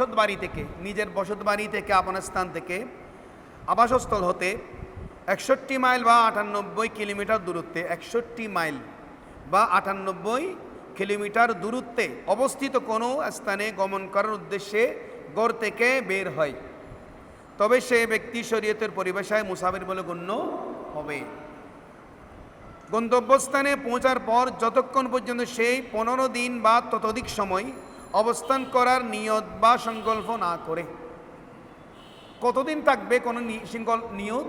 বসত বাড়ি থেকে, নিজের বসত বাড়ি থেকে আপনার স্থান থেকে আবাসস্থল হতে একষট্টি মাইল বা আটানব্বই কিলোমিটার দূরত্বে, একষট্টি মাইল বা আটানব্বই কিলোমিটার দূরত্বে অবস্থিত কোনো স্থানে গমন করার উদ্দেশ্যে গড় থেকে বের হয়। তবে সে ব্যক্তি শরীয়তের পরিবেশায় মুসাফির বলে গণ্য হবে। গন্তব্যস্থানে পৌঁছার পর যতক্ষণ পর্যন্ত সেই পনেরো দিন বা ততোধিক সময় অবস্থান করার নিয়ত বা সংকল্প না করে। কতদিন থাকবে কোনো সংকল্প, নিয়ত?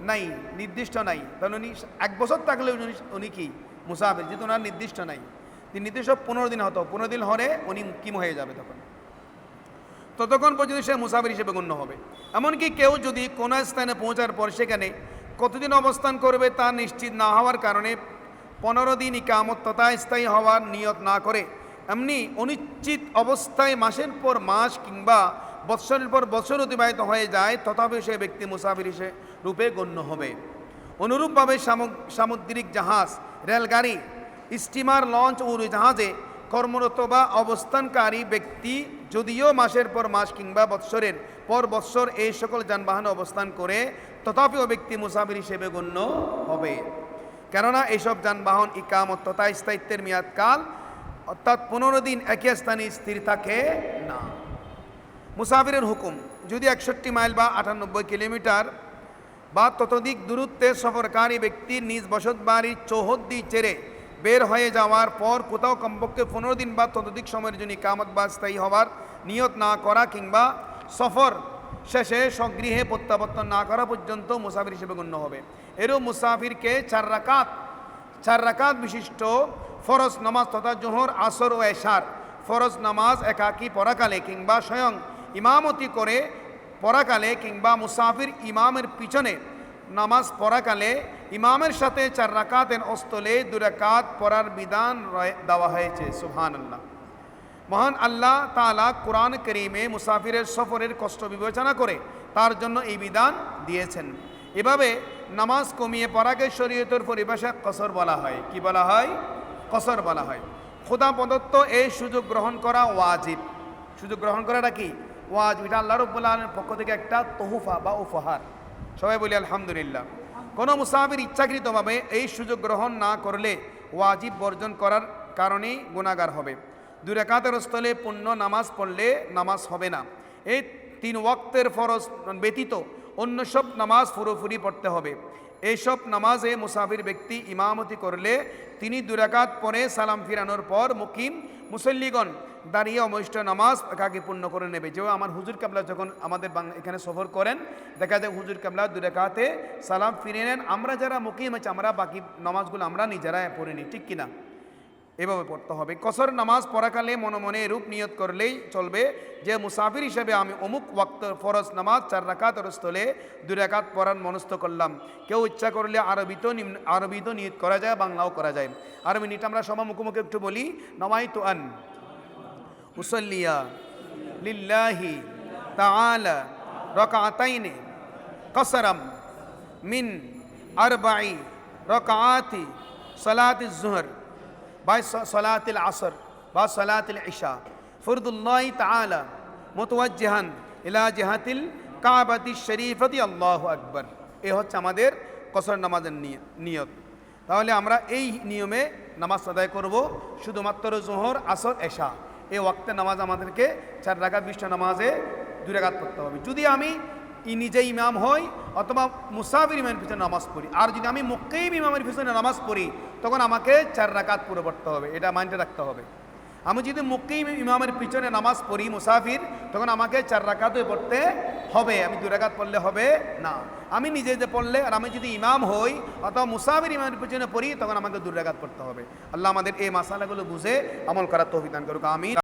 নাই, নির্দিষ্ট নাই। তাহলে উনি এক বছর থাকলে উনি উনি কি? মুসাফির, যেহেতু ওনার নির্দিষ্ট নাই। তিনি নির্দিষ্ট পনেরো দিন হতো। পনেরো দিন হলে উনি কিম হয়ে যাবে তখন। ততক্ষণ পর্যন্ত সে মুসাফির হিসেবে গণ্য হবে। এমনকি কেউ যদি কোনো স্থানে পৌঁছার পর সেখানে কতদিন অবস্থান করবে তা নিশ্চিত না হওয়ার কারণে পনেরো দিন ইকামত তথা স্থায়ী হওয়ার নিয়ত না করে এমনি অনিশ্চিত অবস্থায় মাসের পর মাস কিংবা বৎসরের পর বছর অতিবাহিত হয়ে যায় তথাপি সে ব্যক্তি মুসাফির হিসেবে রূপে গণ্য হবে। অনুরূপভাবে সামুদ্রিক জাহাজ, রেলগাড়ি, স্টিমার, লঞ্চ ও জাহাজে কর্মরত বা অবস্থানকারী ব্যক্তি যদিও মাসের পর মাস কিংবা বৎসরের পর বৎসর এই সকল যানবাহনে অবস্থান করে, তথাপিও ব্যক্তি মুসাফির হিসেবে গণ্য হবে। কেননা এইসব যানবাহন ইকামত তথা স্থায়িত্বের মেয়াদকাল অর্থাৎ পনেরো দিন একই স্থানে স্থির থাকে না। মুসাফিরের হুকুম, যদি একষট্টি মাইল বা আটানব্বই কিলোমিটার বা ততোধিক দূরত্বে সফরকারী ব্যক্তি নিজ বসত বাড়ির চৌহদ্দি ছেড়ে বের হয়ে যাওয়ার পর কোথাও কমপক্ষে পনেরো দিন বা ততোধিক সময়ের জন্য কামত বা স্থায়ী হওয়ার নিয়ত না করা কিংবা সফর শেষে স্বগৃহে প্রত্যাবর্তন না করা পর্যন্ত মুসাফির হিসেবে গণ্য হবে। এরও মুসাফিরকে চার রাকাত চার রাকাত বিশিষ্ট ফরজ নামাজ তথা জোহর, আসর ও এশার। ফরজ নামাজ একাকী পরাকালে কিংবা স্বয়ং ইমামতি করে পরাকালে কিংবা মুসাফির ইমামের পিছনে নামাজ পড়াকালে ইমামের সাথে চার রাকাতের অস্তলে দু রাকাত পড়ার বিধান দেওয়া হয়েছে। সুহান আল্লাহ মহান আল্লাহ তাআলা কোরআন করিমে মুসাফিরের সফরের কষ্ট বিবেচনা করে তার জন্য এই বিধান দিয়েছেন। এভাবে নামাজ কমিয়ে পড়াকে শরীয়তের পরিভাষায় কসর বলা হয়। কি বলা হয়? কসর বলা হয়। খোদা প্রদত্ত এই সুযোগ গ্রহণ করা ওয়াজিব। সুযোগ গ্রহণ করাটা কি? ওয়াজিব এটা আল্লাহ রব্বুল্লাহ আলমের পক্ষ থেকে একটা তহুফা বা উপহার। সবাই বলি, আলহামদুলিল্লাহ। কোনো মুসাফির ইচ্ছাকৃতভাবে এই সুযোগ গ্রহণ না করলে ওয়াজিব বর্জন করার কারণেই গুণাগার হবে। দুই রেখাতের স্থলে পূর্ণ নামাজ পড়লে নামাজ হবে না। এই তিন ওয়াক্তের ফরজ ব্যতীত অন্য সব নামাজ পুরোপুরি পড়তে হবে। এইসব নামাজে মুসাফির ব্যক্তি ইমামতি করলে তিনি দুরাকাত পরে সালাম ফিরানোর পর মুকিম মুসল্লিগণ দাঁড়িয়ে অমৈষ্ট নামাজ একাকে পূর্ণ করে নেবে। যেও আমার হুজুর কামলা যখন আমাদের এখানে সফর করেন, দেখা যায় হুজুর কামলা দুরাকাতে সালাম ফিরে নেন। আমরা যারা মুকিম আছে, আমরা বাকি নামাজগুলো আমরা নিজেরা পড়ে নিই, ঠিক কিনা? এভাবে পড়তে হবে। কসর নামাজ পড়াকালে মনে মনে রূপ নিয়ত করলেই চলবে। যে মুসাফির হিসেবে আমি অমুক ওয়াক্ত ফরজ নামাজ চার রাকাতের স্থলে দুই রাকাত পড়ার মনস্থ করলাম। কেউ ইচ্ছা করলে আরবিতেও নিম্ন, আরবিতেও নিয়ত করা যায়, বাংলাও করা যায়। আর মিনিট আমরা সবার মুখোমুখি একটু বলি নমাই তো আন মুসল্লিয়া লিল্লাহি তাআলা রাকাতাইনে কসরাম মিন আরবাই রকাআতি সালাতি জুহর বা সলাতিল আসর বা সলাতিল ইশা। ফরদুল্লাহ তাআলা মুতওয়াজ্জিহান ইলা জিহাতিল কাবাতি শরীফতি আল্লাহু আকবর। এ হচ্ছে আমাদের কসর নামাজের নিয়- নিয়ত। তাহলে আমরা এই নিয়মে নামাজ আদায় করব শুধুমাত্র জোহর, আসর, এশা। এই ওয়াক্তে নামাজ আমাদেরকে চার রাকাত বিষ্ট নামাজে দুই রাকাত পড়তে হবে। যদি আমি নিজে ইমাম হই অথবা মুসাফির ইমামের পিছনে নামাজ পড়ি। আর যদি আমি মুকিম ইমামের পিছনে নামাজ পড়ি, তখন আমাকে চার রাকাত পুরো পড়তে হবে। এটা মাইন্ডে রাখতে হবে। আমি যদি মুকিম ইমামের পিছনে নামাজ পড়ি, মুসাফির, তখন আমাকে চার রাকাতই পড়তে হবে। আমি দুই রাকাত পড়লে হবে না। আমি নিজে যে পড়লে, আর আমি যদি ইমাম হই অথবা মুসাফির ইমামের পিছনে পড়ি, তখন আমাকে দুই রাকাত পড়তে হবে। আল্লাহ আমাদের এই মাসালাগুলো বুঝে আমল করার তৌফিক করুক। আমি